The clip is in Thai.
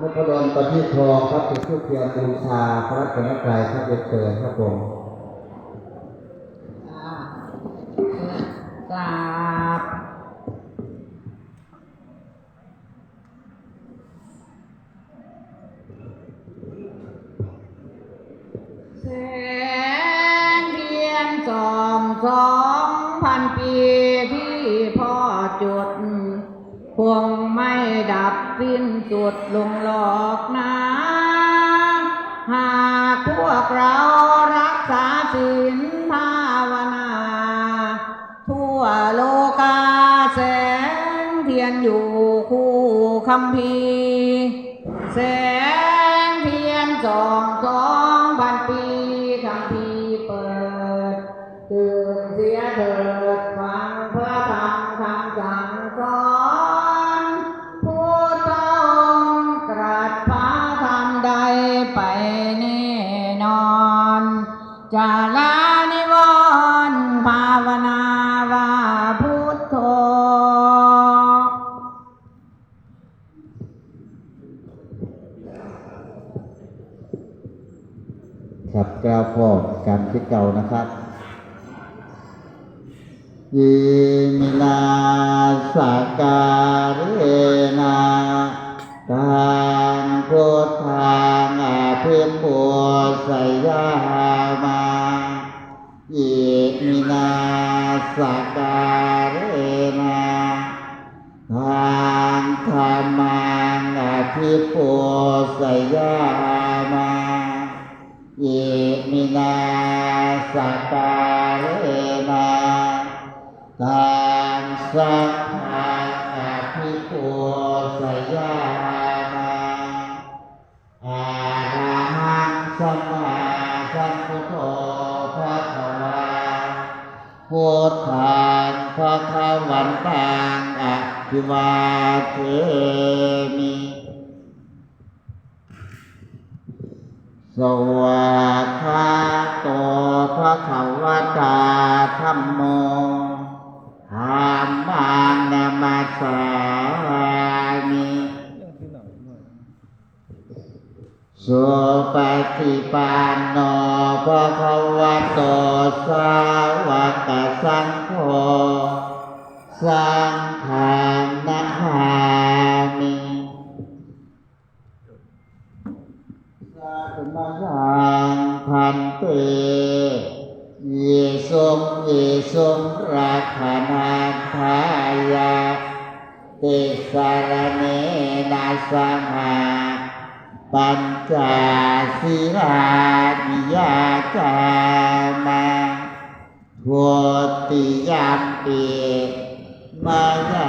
นพดลประทีปทองครับเป็นผู้เทียนบูชาพระรัตนตรัยครับเรียนเชิญครับผมกราบแสงเทียนสองสองพันปีที่พ่อ คงไม่ดับสิ้นสุดลงหลอกนะหากพวกเรารักษาศีลภาวนา ทั่วโลกาแสงเทียนอยู่คู่คำพีแสงเทียนสองสองพันปีคำพีเปิดตื่นเสียเถิด จะลานิวรณ์ภาวนาว่าพุทโธครับกล่าวพอการที่เก่านะครับยิมินาสาการเรนาทางพุทธังอาภิปุสยาม สาการเรนาทางธรรมังอาภิปุสยามาเยมินาสการเรนาทางสัพพังอภิปุสยามาอาหังสัมมา พุทธังพระควันตังอภิวาเทมิสวากขาโตพระขาวตาธรรมโมธรรมานามาสามิสุปฏิปันโนภะคะวะโตสา สังโฆสังฆานามิสัตมาสังพันเตเยสงเยสงราคานาทายาเตสารเนนาสหาปัญจศีรานิยาจามา วติยามปีมายา